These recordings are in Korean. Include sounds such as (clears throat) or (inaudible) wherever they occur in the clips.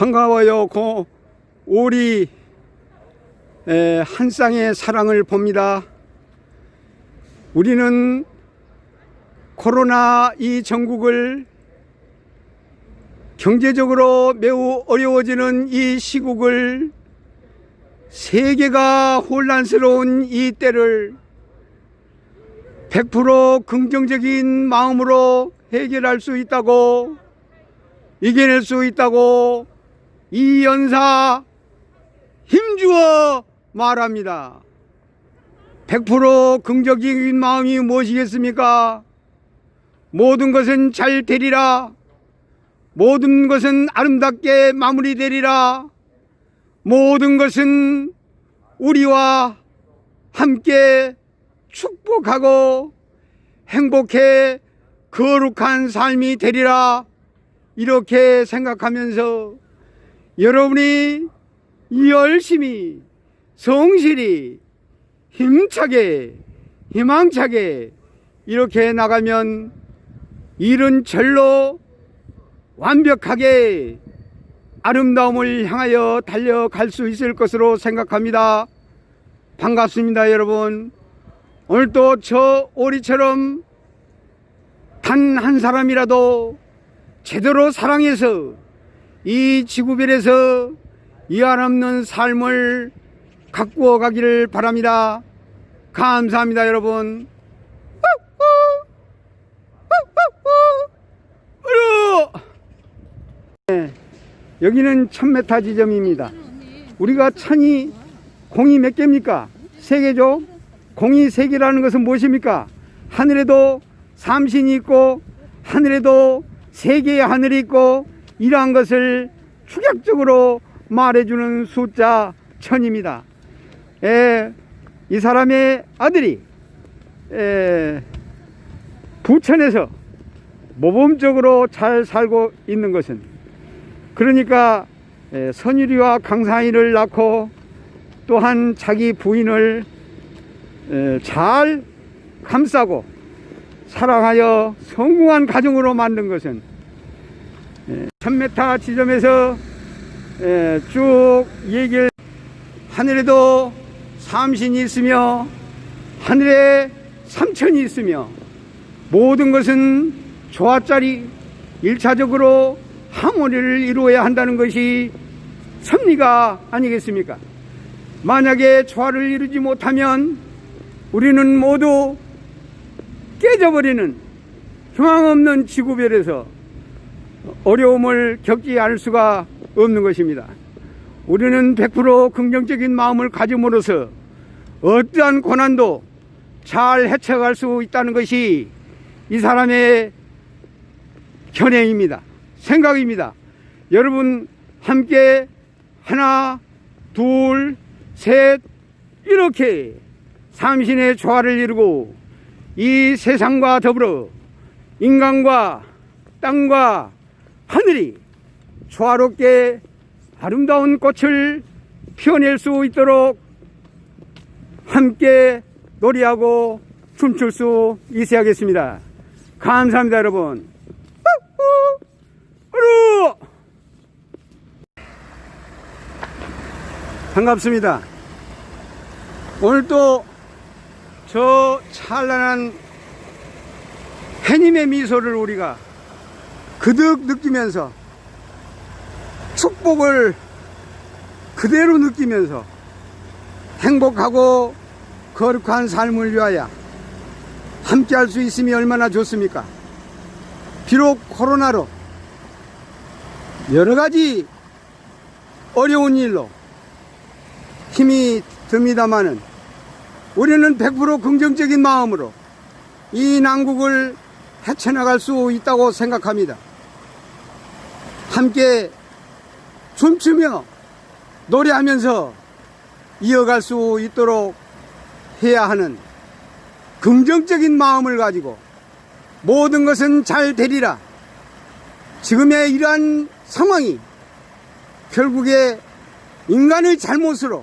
반가워요. 고 우리 에, 한 쌍의 사랑을 봅니다. 우리는 코로나 이 전국을 경제적으로 매우 어려워지는 이 시국을 세계가 혼란스러운 이 때를 100% 긍정적인 마음으로 해결할 수 있다고 이겨낼 수 있다고 이 연사 힘주어 말합니다. 100% 긍정적인 마음이 무엇이겠습니까? 모든 것은 잘 되리라. 모든 것은 아름답게 마무리되리라. 모든 것은 우리와 함께 축복하고 행복해 거룩한 삶이 되리라. 이렇게 생각하면서 여러분이 열심히 성실히 힘차게 희망차게 이렇게 나가면 일은 절로 완벽하게 아름다움을 향하여 달려갈 수 있을 것으로 생각합니다. 반갑습니다, 여러분. 오늘도 저 오리처럼 단 한 사람이라도 제대로 사랑해서 이 지구별에서 이한 없는 삶을 가꾸어 가기를 바랍니다. 감사합니다, 여러분. 네, 여기는 1000m 지점입니다. 우리가 천이 공이 몇 개입니까? 세 개죠? 공이 세 개라는 것은 무엇입니까? 하늘에도 삼신이 있고 하늘에도 세 개의 하늘이 있고 이러한 것을 축약적으로 말해주는 숫자 천입니다. 에, 이 사람의 아들이 에, 부천에서 모범적으로 잘 살고 있는 것은 그러니까 에, 선율이와 강상희를 낳고 또한 자기 부인을 에, 잘 감싸고 사랑하여 성공한 가정으로 만든 것은 1000m 지점에서 에, 쭉 얘기를 하늘에도 삼신이 있으며 하늘에 삼천이 있으며 모든 것은 조화짜리 일차적으로 하모니를 이루어야 한다는 것이 섭리가 아니겠습니까? 만약에 조화를 이루지 못하면 우리는 모두 깨져버리는 희망 없는 지구별에서 어려움을 겪지 않을 수가 없는 것입니다. 우리는 100% 긍정적인 마음을 가짐으로써 어떠한 고난도 잘 헤쳐갈 수 있다는 것이 이 사람의 견해입니다. 생각입니다. 여러분 함께 하나, 둘, 셋 이렇게 삼신의 조화를 이루고 이 세상과 더불어 인간과 땅과 하늘이 조화롭게 아름다운 꽃을 피워낼 수 있도록 함께 노래하고 춤출 수 있어야 겠습니다. 감사합니다, 여러분. 반갑습니다. 오늘 또저 찬란한 해님의 미소를 우리가 그득 느끼면서 축복을 그대로 느끼면서 행복하고 거룩한 삶을 위하여 함께 할 수 있음이 얼마나 좋습니까? 비록 코로나로 여러 가지 어려운 일로 힘이 듭니다마는 우리는 100% 긍정적인 마음으로 이 난국을 헤쳐나갈 수 있다고 생각합니다. 함께 춤추며 노래하면서 이어갈 수 있도록 해야 하는 긍정적인 마음을 가지고 모든 것은 잘 되리라. 지금의 이러한 상황이 결국에 인간의 잘못으로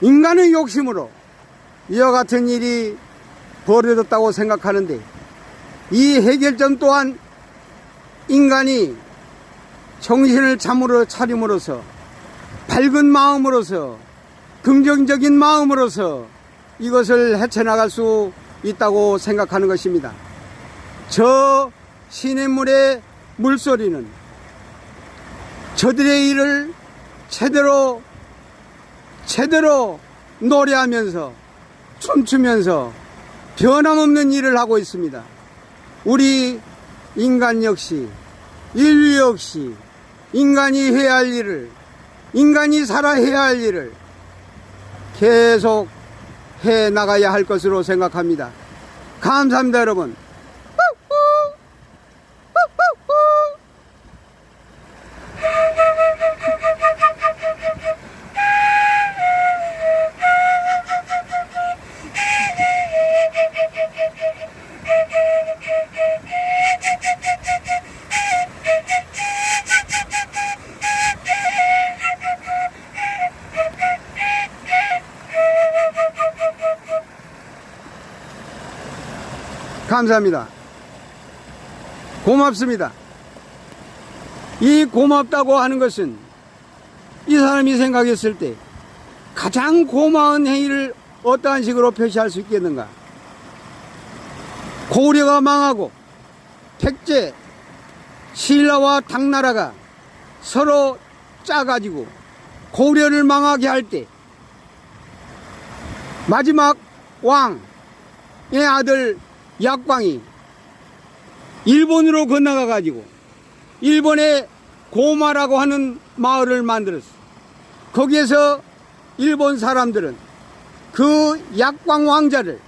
인간의 욕심으로 이와 같은 일이 벌어졌다고 생각하는데 이 해결점 또한 인간이 정신을 참으로 차림으로써 밝은 마음으로서 긍정적인 마음으로서 이것을 헤쳐나갈 수 있다고 생각하는 것입니다. 저 시냇물의 물소리는 저들의 일을 제대로 제대로 노래하면서 춤추면서 변함없는 일을 하고 있습니다. 우리 인간 역시 인류 역시 인간이 해야 할 일을 인간이 살아야 할 일을 계속 해 나가야 할 것으로 생각합니다. 감사합니다, 여러분. 감사합니다. 고맙습니다. 이 고맙다고 하는 것은 이 사람이 생각했을 때 가장 고마운 행위를 어떠한 식으로 표시할 수 있겠는가? 고려가 망하고 백제, 신라와 당나라가 서로 짜가지고 고려를 망하게 할 때 마지막 왕의 아들 약광이 일본으로 건너가 가지고 일본의 고마라고 하는 마을을 만들었어. 거기에서 일본 사람들은 그 약광 왕자를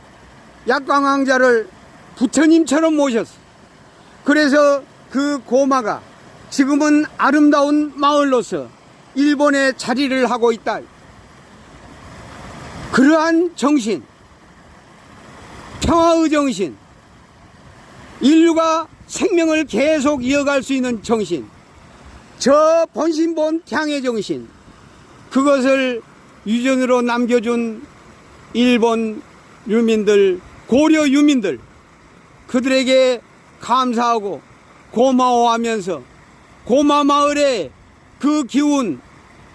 약광 왕자를 부처님처럼 모셨어. 그래서 그 고마가 지금은 아름다운 마을로서 일본에 자리를 하고 있다. 그러한 정신, 평화의 정신, 인류가 생명을 계속 이어갈 수 있는 정신, 저 본신본 향의 정신, 그것을 유전으로 남겨준 일본 유민들, 고려 유민들, 그들에게 감사하고 고마워하면서 고마 마을의 그 기운,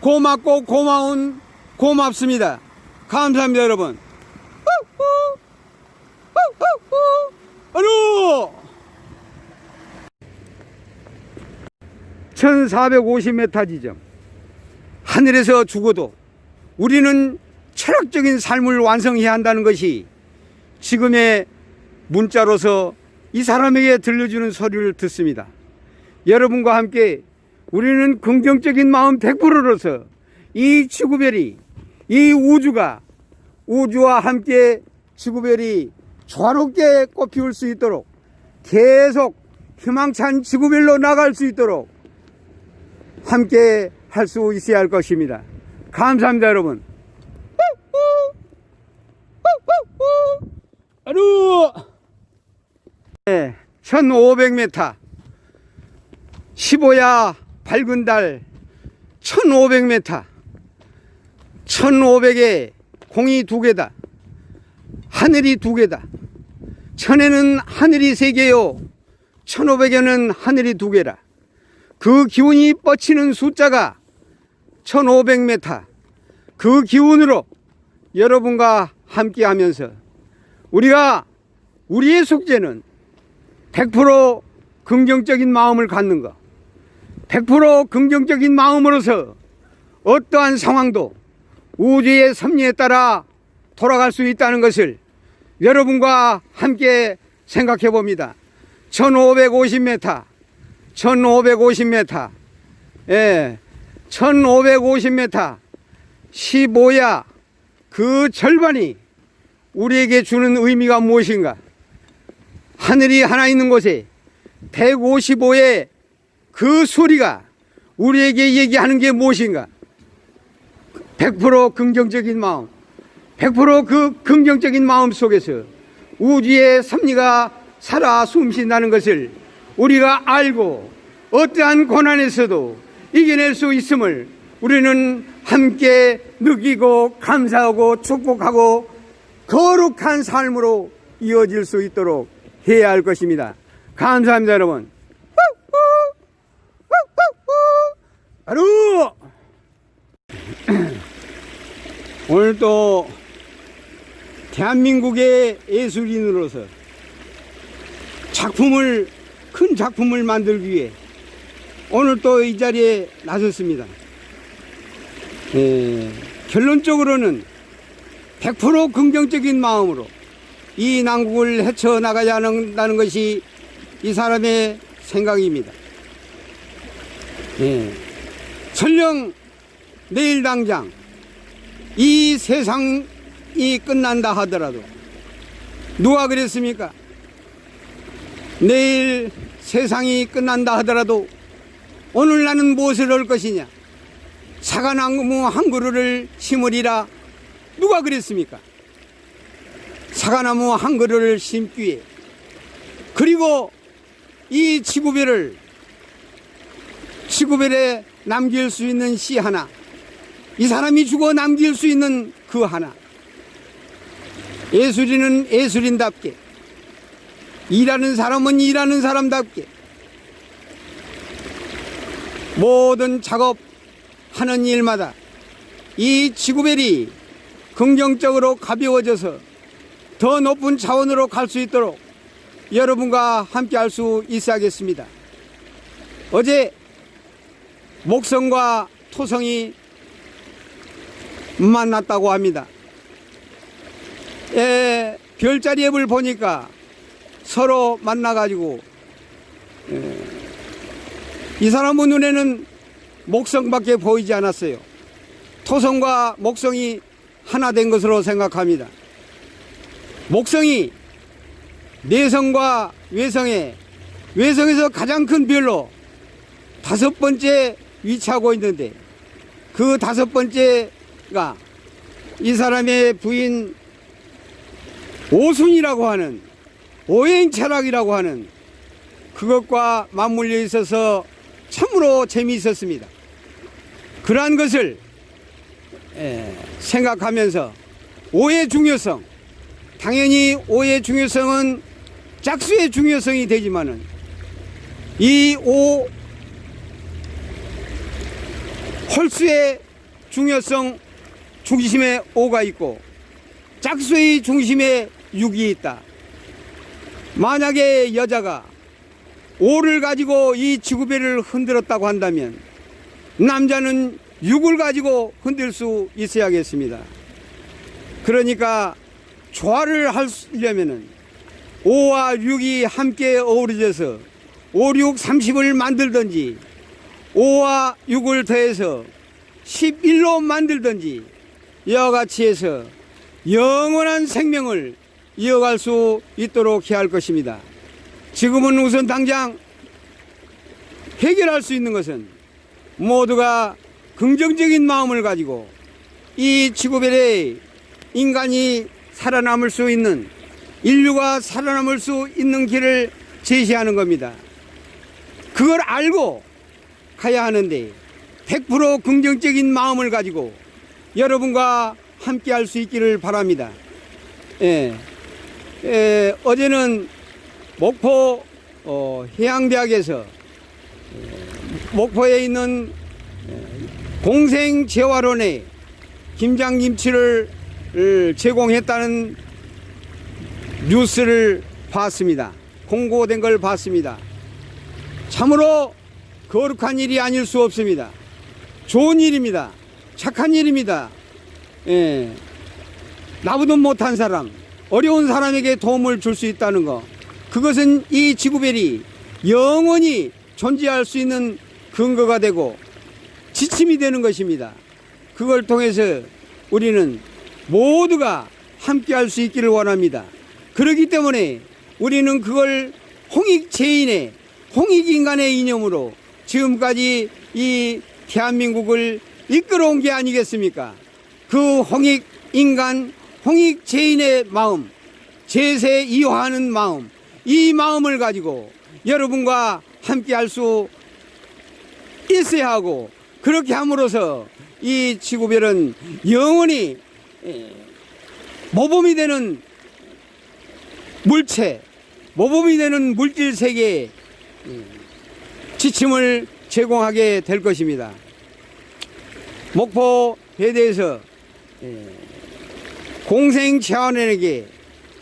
고맙고 고마운 고맙습니다. 감사합니다, 여러분. 어루 1450m 지점. 하늘에서 죽어도 우리는 철학적인 삶을 완성해야 한다는 것이 지금의 문자로서 이 사람에게 들려주는 소리를 듣습니다. 여러분과 함께 우리는 긍정적인 마음 100%로서 이 지구별이 이 우주가 우주와 함께 지구별이 조화롭게 꽃 피울 수 있도록 계속 희망찬 지구별로 나갈 수 있도록 함께 할 수 있어야 할 것입니다. 감사합니다, 여러분. 아루! 네, 1500m. 15야 밝은 달 1500m. 1500에 공이 두 개다. 하늘이 두 개다. 천에는 하늘이 세 개요. 1500에는 하늘이 두 개라. 그 기운이 뻗치는 숫자가 1500m. 그 기운으로 여러분과 함께 하면서 우리가 우리의 속죄는 100% 긍정적인 마음을 갖는 것. 100% 긍정적인 마음으로서 어떠한 상황도 우주의 섭리에 따라 돌아갈 수 있다는 것을 여러분과 함께 생각해 봅니다. 1550m, 1550m, 예, 1550m, 15야 그 절반이 우리에게 주는 의미가 무엇인가? 하늘이 하나 있는 곳에 155의 그 소리가 우리에게 얘기하는 게 무엇인가? 100% 긍정적인 마음, 100%그 긍정적인 마음 속에서 우주의 섭리가 살아 숨쉰다는 것을 우리가 알고 어떠한 고난에서도 이겨낼 수 있음을 우리는 함께 느끼고 감사하고 축복하고 거룩한 삶으로 이어질 수 있도록 해야 할 것입니다. 감사합니다, 여러분. 바로 (clears throat) 오늘 또 대한민국의 예술인으로서 작품을 큰 작품을 만들기 위해 오늘 또 이 자리에 나섰습니다. 예, 결론적으로는 100% 긍정적인 마음으로 이 난국을 헤쳐나가야 한다는 것이 이 사람의 생각입니다. 예, 설령 내일 당장 이 세상 이 끝난다 하더라도 누가 그랬습니까? 내일 세상이 끝난다 하더라도 오늘 나는 무엇을 할 것이냐? 사과나무 한 그루를 심으리라 누가 그랬습니까? 사과나무 한 그루를 심기에 그리고 이 지구별을 지구별에 남길 수 있는 시 하나 이 사람이 죽어 남길 수 있는 그 하나 예술인은 예술인답게 일하는 사람은 일하는 사람답게 모든 작업하는 일마다 이 지구별이 긍정적으로 가벼워져서 더 높은 차원으로 갈 수 있도록 여러분과 함께 할 수 있어 야겠습니다. 어제 목성과 토성이 만났다고 합니다. 에, 별자리 앱을 보니까 서로 만나가지고 에, 이 사람의 눈에는 목성밖에 보이지 않았어요. 토성과 목성이 하나 된 것으로 생각합니다. 목성이 내성과 외성에 외성에서 가장 큰 별로 다섯 번째 위치하고 있는데 그 다섯 번째가 이 사람의 부인 오순이라고 하는 오행 철학이라고 하는 그것과 맞물려 있어서 참으로 재미있었습니다. 그러한 것을 에, 생각하면서 오의 중요성 당연히 오의 중요성은 짝수의 중요성이 되지만은 이 오 홀수의 중요성 중심에 오가 있고 짝수의 중심에 육이 있다. 만약에 여자가 오를 가지고 이 지구배를 흔들었다고 한다면 남자는 육을 가지고 흔들 수 있어야겠습니다. 그러니까 조화를 하려면은 5와 6이 함께 어우러져서 5, 6, 30을 만들든지 5와 6을 더해서 11로 만들든지 이와 같이 해서 영원한 생명을 이어갈 수 있도록 해야 할 것입니다. 지금은 우선 당장 해결할 수 있는 것은 모두가 긍정적인 마음을 가지고 이 지구별에 인간이 살아남을 수 있는 인류가 살아남을 수 있는 길을 제시하는 겁니다. 그걸 알고 가야 하는데 100% 긍정적인 마음을 가지고 여러분과 함께 할 수 있기를 바랍니다. 예. 예, 어제는 목포 어, 해양대학에서 예, 목포에 있는 예, 공생재활원에 김장김치를 을 제공했다는 뉴스를 봤습니다. 공고된 걸 봤습니다. 참으로 거룩한 일이 아닐 수 없습니다. 좋은 일입니다. 착한 일입니다. 예. 나보다 못한 사람, 어려운 사람에게 도움을 줄 수 있다는 거. 그것은 이 지구별이 영원히 존재할 수 있는 근거가 되고 지침이 되는 것입니다. 그걸 통해서 우리는 모두가 함께 할 수 있기를 원합니다. 그렇기 때문에 우리는 그걸 홍익제인의 홍익인간의 이념으로 지금까지 이 대한민국을 이끌어온 게 아니겠습니까? 그 홍익인간, 홍익제인의 마음, 제세 이화하는 마음, 이 마음을 가지고 여러분과 함께 할 수 있어야 하고 그렇게 함으로써 이 지구별은 영원히 예, 모범이 되는 물체, 모범이 되는 물질 세계에 예, 지침을 제공하게 될 것입니다. 목포 배대에서 예, 공생 채원에게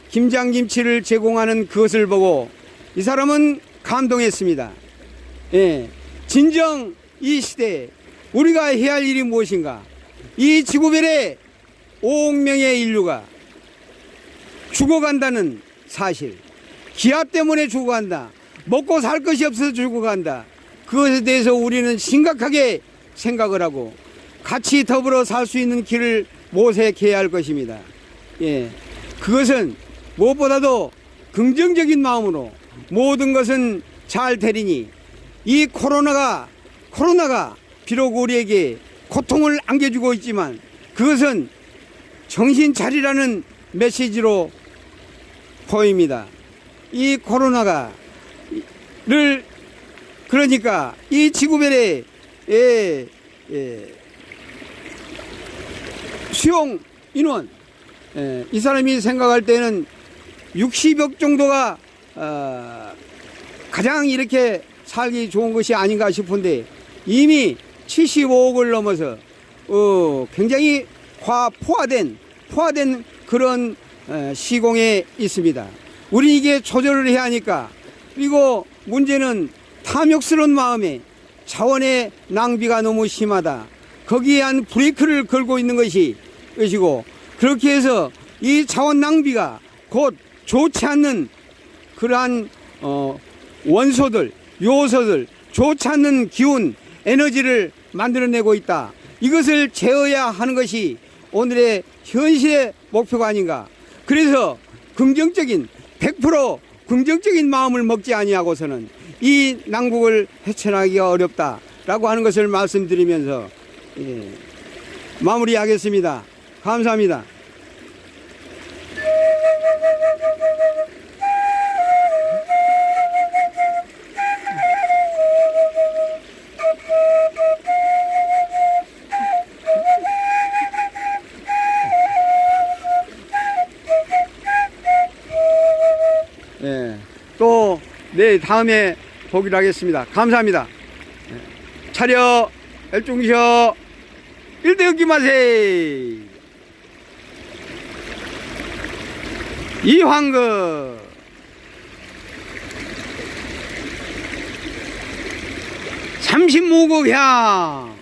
김장김치를 제공하는 그것을 보고 이 사람은 감동했습니다. 예, 진정 이 시대에 우리가 해야 할 일이 무엇인가? 이 지구별의 5억 명의 인류가 죽어간다는 사실. 기압 때문에 죽어간다. 먹고 살 것이 없어서 죽어간다. 그것에 대해서 우리는 심각하게 생각을 하고 같이 더불어 살 수 있는 길을 모색해야 할 것입니다. 예. 그것은 무엇보다도 긍정적인 마음으로 모든 것은 잘 되리니 이 코로나가 코로나가 비록 우리에게 고통을 안겨주고 있지만 그것은 정신 차리라는 메시지로 보입니다. 이 코로나가 를 그러니까 이 지구별의 예, 예, 수용 인원 예, 이 사람이 생각할 때는 60억 정도가 어, 가장 이렇게 살기 좋은 것이 아닌가 싶은데 이미 75억을 넘어서 어, 굉장히 과 포화된 포화된 그런 어, 시공에 있습니다. 우리 이게 조절을 해야 하니까 그리고 문제는 탐욕스러운 마음에 자원의 낭비가 너무 심하다. 거기에 한 브레이크를 걸고 있는 것이 것이고 그렇게 해서 이 자원 낭비가 곧 좋지 않는 그러한 어, 원소들, 요소들, 좋지 않는 기운, 에너지를 만들어내고 있다. 이것을 제어해야 하는 것이 오늘의 현실의 목표가 아닌가. 그래서 긍정적인 100% 긍정적인 마음을 먹지 아니하고서는 이 난국을 헤쳐나기가 어렵다라고 하는 것을 말씀드리면서 예, 마무리하겠습니다. 감사합니다. 예, 또, 네, 다음에 보기로 하겠습니다. 감사합니다. 예, 차려, 열중셔, 일대역기 마세! 이황거, 삼십무국향,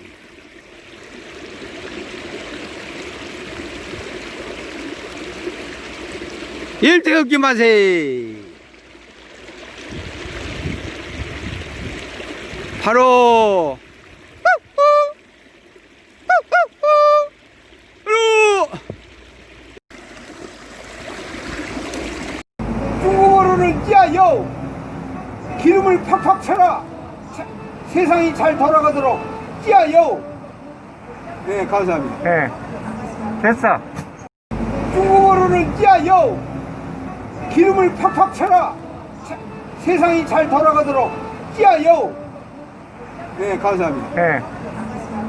일대역기 마세! 바로 중국어로는 찌야요 기름을 팍팍 쳐라 차- 세상이 잘 돌아가도록 찌야요 네 감사합니다 네. 됐어. 중국어로는 찌야요 기름을 팍팍 쳐라 차- 세상이 잘 돌아가도록 찌야요 네 감사합니다 네.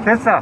됐어.